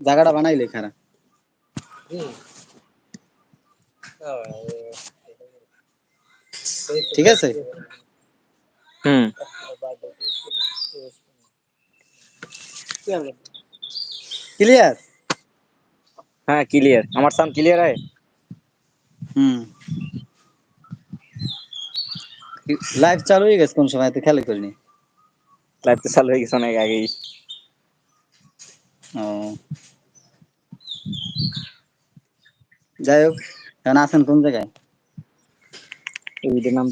জায়গাটা বানাইলে খারাপ ঠিক আছে? হুম। ক্লিয়ার? হ্যাঁ ক্লিয়ার। আমার সাউন্ড ক্লিয়ার হয়? হুম। লাইভ চালু হয়ে গেছে কোন সময়? তো খেয়াল করিনি। লাইভ তো চালু হয়ে গেছে অনেক আগেই। ও। যাই হোক এখন আছেন কোন জায়গায়? নাম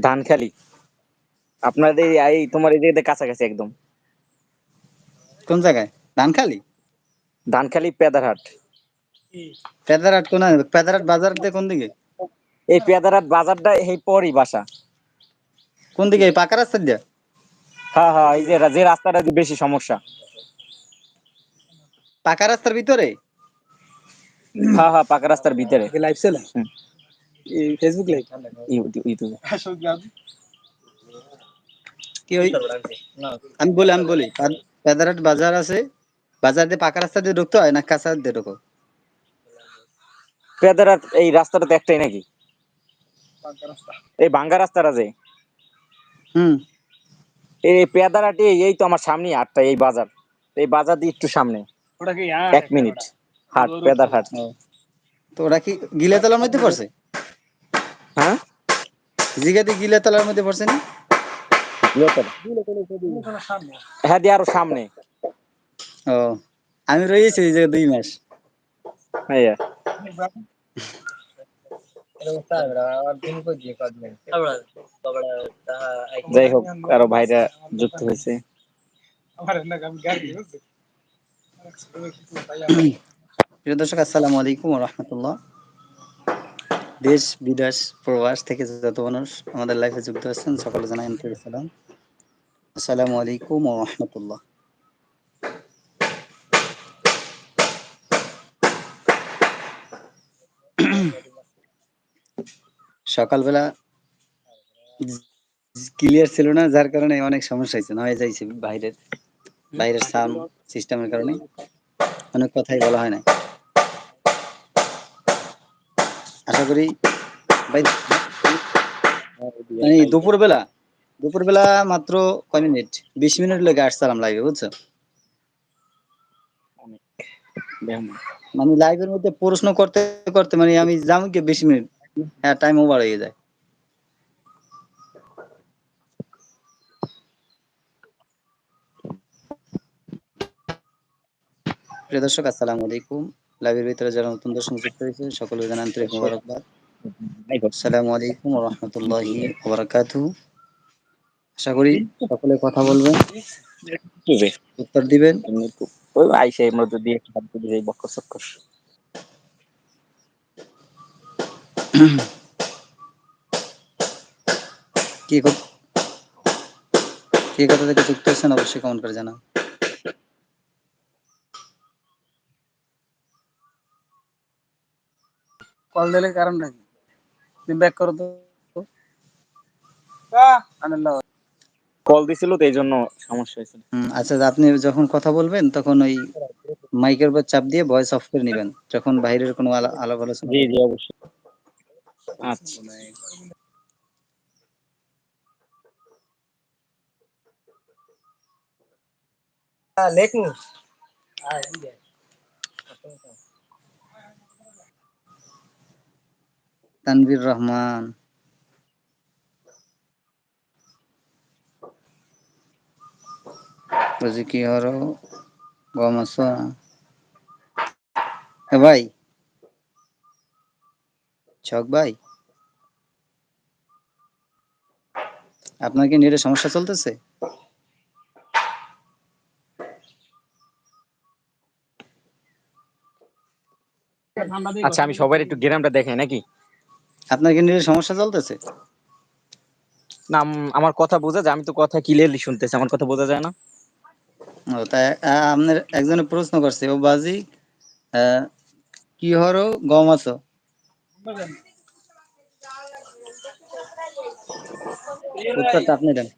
ধানখালি। আপনাদের এই- এই তোমার এই জায়গাতে কাছাকাছি একদম। কোন জায়গায়? ধানখালি? ধানখালি পেদারহাট। পেদারহাট কোন পেদারহাট বাজার দিয়ে কোন দিকে? এই পেদারহাট বাজারটা এই পরই বাসা। কোন দিকে? এই পাকা রাস্তা দিয়ে? হ্যাঁ হ্যাঁ এই যে যে রাস্তাটা বেশি সমস্যা। পাকা রাস্তার ভিতরে? হ্যাঁ হ্যাঁ পাকা রাস্তার ভিতরে। লাইভ হুম। ফেসবুক লাইভ ইউ- ইউটিউবে। কি ওই আমি বলি আমি বলি পা- পেদারহাট বাজার আছে। বাজার দিয়ে পাকা রাস্তা দিয়ে ঢুকতে হয় না কাঁচা দিয়ে ঢুকো? পেদারহাট এই রাস্তাটা তো একটাই নাকি? এই ভাঙ্গা রাস্তাটা যে। হুম। এই পেদারহাটে এই তো আমার সামনে হাটটা এই বাজার। এই বাজার দিয়ে একটু সামনে। এক মিনিট। হাট পেদারহাট হাট। তো ওরা কি গিলেতলার মধ্যে পড়ছে? হ্যাঁ? জিগাতে গিলেতলার মধ্যে পড়ছে না? হ্যাঁ দিয়ে আরও সামনে। ও আমি রয়েছি এই জায়গায় দুই মাস। হ্যাঁ যাই হোক আরও ভাইরা যুক্ত হয়েছে। প্রিয় দর্শক আসসালামু আলাইকুম রহমতুল্লাহ দেশ বিদেশ প্রবাস থেকে যত মানুষ আমাদের লাইফে যুক্ত আছেন সকলে জানাই আন্তরিক সালাম। আসসালামু আলাইকুম রহমতুল্লাহ সকালবেলা ক্লিয়ার ছিল না যার কারণে অনেক সমস্যা হয়েছে নয় যাইছে বাইরের বাইরের সাউন্ড সিস্টেমের কারণে অনেক কথাই বলা হয় না আশা করি মানে দুপুরবেলা দুপুরবেলা মাত্র কয় মিনিট? বিশ মিনিট লেগে আসছিলাম লাইভে বুঝছ? মানে লাইভের মধ্যে প্রশ্ন করতে করতে মানে আমি যাব কি বিশ মিনিট? হ্যাঁ টাইম ওভার হয়ে যায়। প্রিয় দর্শক আসসালামু আলাইকুম। লাইভের ভিতরে যারা নতুন দর্শক যুক্ত হয়েছে জানান আন্তরিক মোবারকবাদ। আসসালামু আলাইকুম ওয়া রাহমাতুল্লাহি ওয়া বারাকাতুহু আশা করি সকলে কথা বলবেন উত্তর দিবেন। ওই আইসে এর মধ্যে দিয়ে বক্কর চক্কর কি কথা থেকে যুক্ত হয়েছেন? অবশ্যই কমেন্ট করে জানান। কল দিলে কারণ নাকি তুমি ব্যাক করো তো। কল দিছিল তো এই জন্য সমস্যা হয়েছিল আচ্ছা আপনি যখন কথা বলবেন তখন ওই মাইকের উপর চাপ দিয়ে ভয়েস অফ করে নেবেন যখন বাইরের কোনো আলা- আলাপ আলোচনা জি জি অবশ্যই। আচ্ছা। লেখু তানভীর রহমান। বলছি কি হরো গম আছো? এ ভাই। ছক ভাই? আপনার কি নেটের সমস্যা চলতেছে? আচ্ছা আমি সবাই একটু গ্রামটা দেখাই নাকি? আপনার কি নেটের সমস্যা চলতেছে? না আম- আমার কথা বোঝা যায় আমি তো কথা ক্লিয়ারলি শুনতেছি আমার কথা বোঝা যায় না? ও তাই আপনার একজনে প্রশ্ন করছে ও বাজি কি হরো গম আছো? উত্তরটা আপনি দেন।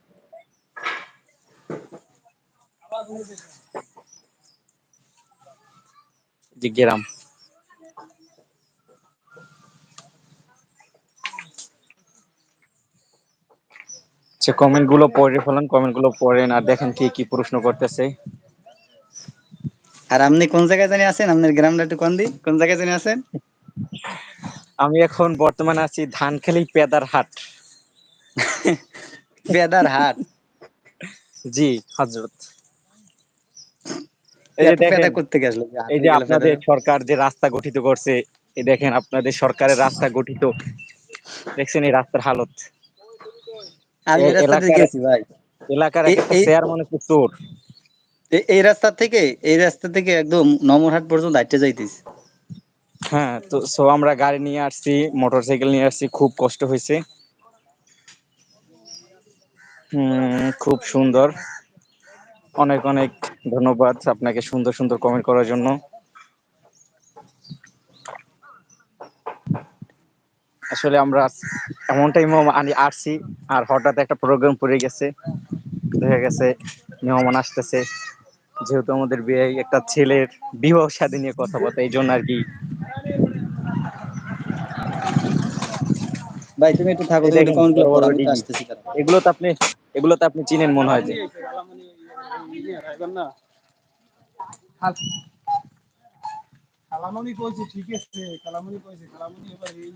যে গ্রাম। সে কমেন্টগুলো পড়ে ফেলেন কমেন্টগুলো পড়েন আর দেখেন কি কি প্রশ্ন করতেছে। আর আপনি কোন জায়গায় জানি আছেন? আপনার গ্রামটা একটু কোন দিক? কোন জায়গায় জানি আছেন? আমি এখন বর্তমানে আছি ধানখালি পেদার হাট বেদার হাট। জি হজরত এই যে দেখেন করতে গেছিল এই যে আপনাদের সরকার যে রাস্তা গঠিত করছে এই দেখেন আপনাদের সরকারের রাস্তা গঠিত। দেখছেন এই রাস্তার হালত? আমি গেছি ভাই। এলাকার একটা এই- চেয়ারম্যান হচ্ছে চোর। এ- এই রাস্তা থেকে এই রাস্তা থেকে একদম নমরহাট পর্যন্ত হাঁটতে যাইতিস হ্যাঁ তো সো আমরা গাড়ি নিয়ে আসছি মোটরসাইকেল নিয়ে আসছি খুব কষ্ট হয়েছে। খুব সুন্দর। অনেক অনেক ধন্যবাদ আপনাকে সুন্দর সুন্দর কমেন্ট করার জন্য। আসলে আমরা এমন টাইমে আমি আসছি আর হঠাৎ একটা প্রোগ্রাম পড়ে গেছে। দেখা গেছে মেহমান আসতেছে। যেহেতু আমাদের বিয়ে একটা ছেলের বিবাহ শাদী নিয়ে কথা বলতে এই জন্য আর কি। ভাই তুমি একটু থাকো এগুলো তো আপনি এগুলো তো আপনি চিনেন মনে হয় যে। কালামনি কইছে, ঠিক আছে কালামনি কইছে কালামনি এবার এই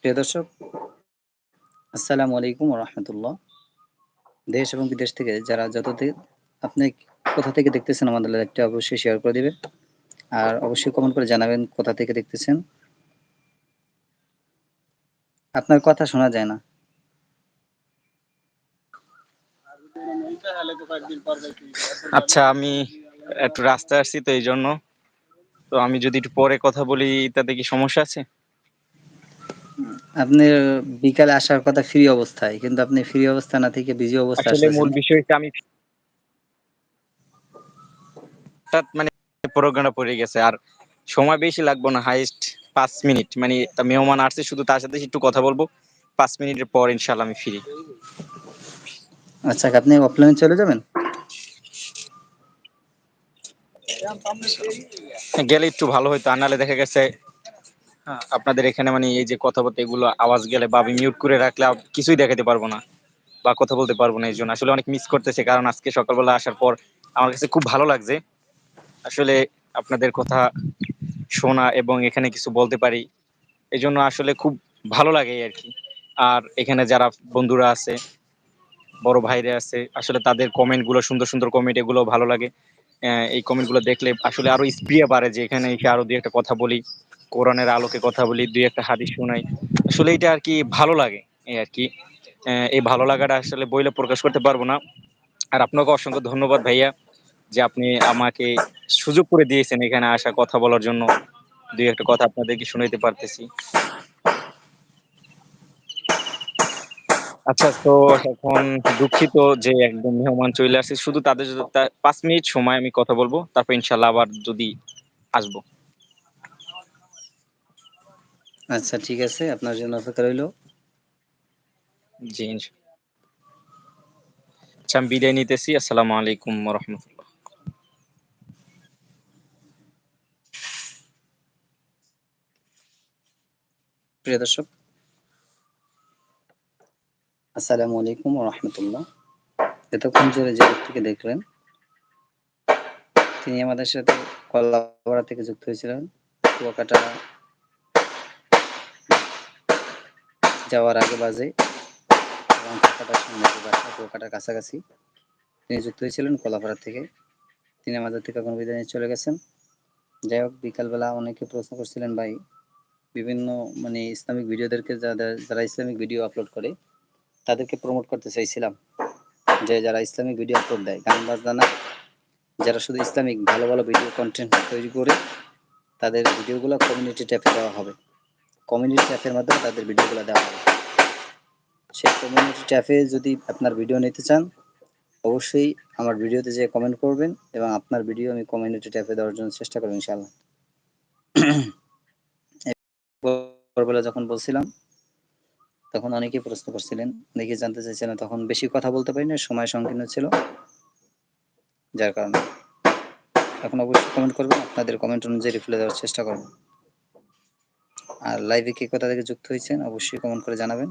প্রিয় দর্শক, আসসালামু আলাইকুম রহমতুল্লাহ। দেশ এবং বিদেশ থেকে যারা যত আপনি কোথা থেকে দেখতেছেন আমাদের লাইভটা অবশ্যই শেয়ার করে দিবেন। আর অবশ্যই কমেন্ট করে জানাবেন কোথা থেকে দেখতেছেন। আপনার কথা শোনা যায় না। আচ্ছা আমি একটু রাস্তায় আসছি তো এই জন্য। তো আমি যদি একটু পরে কথা বলি, তাতে কি সমস্যা আছে? আপনি বিকালে আসার কথা ফ্রি অবস্থায় কিন্তু আপনি ফ্রি অবস্থা না থেকে বিজি অবস্থায় আসলে মূল বিষয়টা আমি হঠাৎ মানে প্রোগ্রামটা পড়ে গেছে আর সময় বেশি লাগবে না হাইস্ট পাঁচ মিনিট মানে তা মেহমান আসছে শুধু তার সাথে একটু কথা বলব পাঁচ মিনিটের পর ইনশাল্লাহ আমি ফ্রি। আচ্ছা আপনি অফলাইনে চলে যাবেন? গেলে একটু ভালো হইতো আর নাহলে দেখা গেছে আপনাদের এখানে মানে এই যে কথাবার্তা এগুলো আওয়াজ গেলে বা আমি মিউট করে রাখলে কিছুই দেখাতে পারব না বা কথা বলতে পারব না এই জন্য। আসলে অনেক মিস করতেছে কারণ আজকে সকালবেলা আসার পর আমার কাছে খুব ভালো লাগছে। আসলে আপনাদের কথা শোনা এবং এখানে কিছু বলতে পারি, এই জন্য আসলে খুব ভালো লাগে আর কি। আর এখানে যারা বন্ধুরা আছে, বড় ভাইরা আছে, আসলে তাদের কমেন্টগুলো, সুন্দর সুন্দর কমেন্ট এগুলো ভালো লাগে। এই কমেন্টগুলো দেখলে আসলে আরও স্প্রিয়া বাড়ে যে এখানে এসে আরও দু একটা কথা বলি। কোরআনের আলোকে কথা বলি, দুই একটা হাদিস শোনাই। আসলে এটা আর কি ভালো লাগে, এই আর কি। এই ভালো লাগাটা আসলে বইলে প্রকাশ করতে পারব না। আর আপনাকে অসংখ্য ধন্যবাদ ভাইয়া, যে আপনি আমাকে সুযোগ করে দিয়েছেন এখানে আসা কথা বলার জন্য। দুই একটা কথা আপনাদেরকে শুনাইতে পারতেছি। আচ্ছা তো এখন দুঃখিত যে একদম মেহমান চলে আসছে শুধু তাদের পাঁচ মিনিট সময় আমি কথা বলব, তারপর ইনশাল্লাহ আবার যদি আসব। আচ্ছা ঠিক আছে। আপনার জন্য অপেক্ষা রইল। জি আচ্ছা আমি বিদায় নিতেছি। আসসালামু আলাইকুম রহমতুল্লাহ প্রিয় দর্শক আসসালামু আলাইকুম রহমতুল্লাহ এতক্ষণ ধরে যে ব্যক্তিকে দেখলেন তিনি আমাদের সাথে কল্লাপাড়া থেকে যুক্ত হয়েছিলেন কুয়াকাটা যাওয়ার আগে বাজে। এবং কুয়াকাটার কাছাকাছি। তিনি যুক্ত হয়েছিলেন কলাপাড়া থেকে। তিনি আমাদের থেকে এখন বিদায় চলে গেছেন। যাই হোক, বিকালবেলা অনেকে প্রশ্ন করছিলেন, ভাই, বিভিন্ন মানে ইসলামিক ভিডিওদেরকে যাদের যারা ইসলামিক ভিডিও আপলোড করে, তাদেরকে প্রমোট করতে চাইছিলাম যে যারা ইসলামিক ভিডিও আপলোড দেয়, গান বাজনা না। যারা শুধু ইসলামিক, ভালো ভালো ভিডিও কন্টেন্ট তৈরি করে, তাদের ভিডিওগুলো কমিউনিটি ট্যাপে দেওয়া হবে। কমিউনিটি ট্যাপের মাধ্যমে তাদের ভিডিওগুলো দেওয়া হবে সেই কমিউনিটি ট্যাপে যদি আপনার ভিডিও নিতে চান, অবশ্যই আমার ভিডিওতে যে কমেন্ট করবেন এবং আপনার ভিডিও আমি কমিউনিটি ট্যাপে দেওয়ার জন্য চেষ্টা করব ইনশাআল্লাহ। ভোরবেলা যখন বলছিলাম, তখন অনেকেই প্রশ্ন করছিলেন অনেকে জানতে চাইছিলেন, তখন বেশি কথা বলতে পারি না সময় সংকীর্ণ ছিল। যার কারণে। এখন অবশ্যই কমেন্ট করবেন, আপনাদের কমেন্ট অনুযায়ী রিপ্লাই দেওয়ার চেষ্টা করব। আর লাইভে কে কোথা থেকে যুক্ত হয়েছেন অবশ্যই কমেন্ট করে জানাবেন।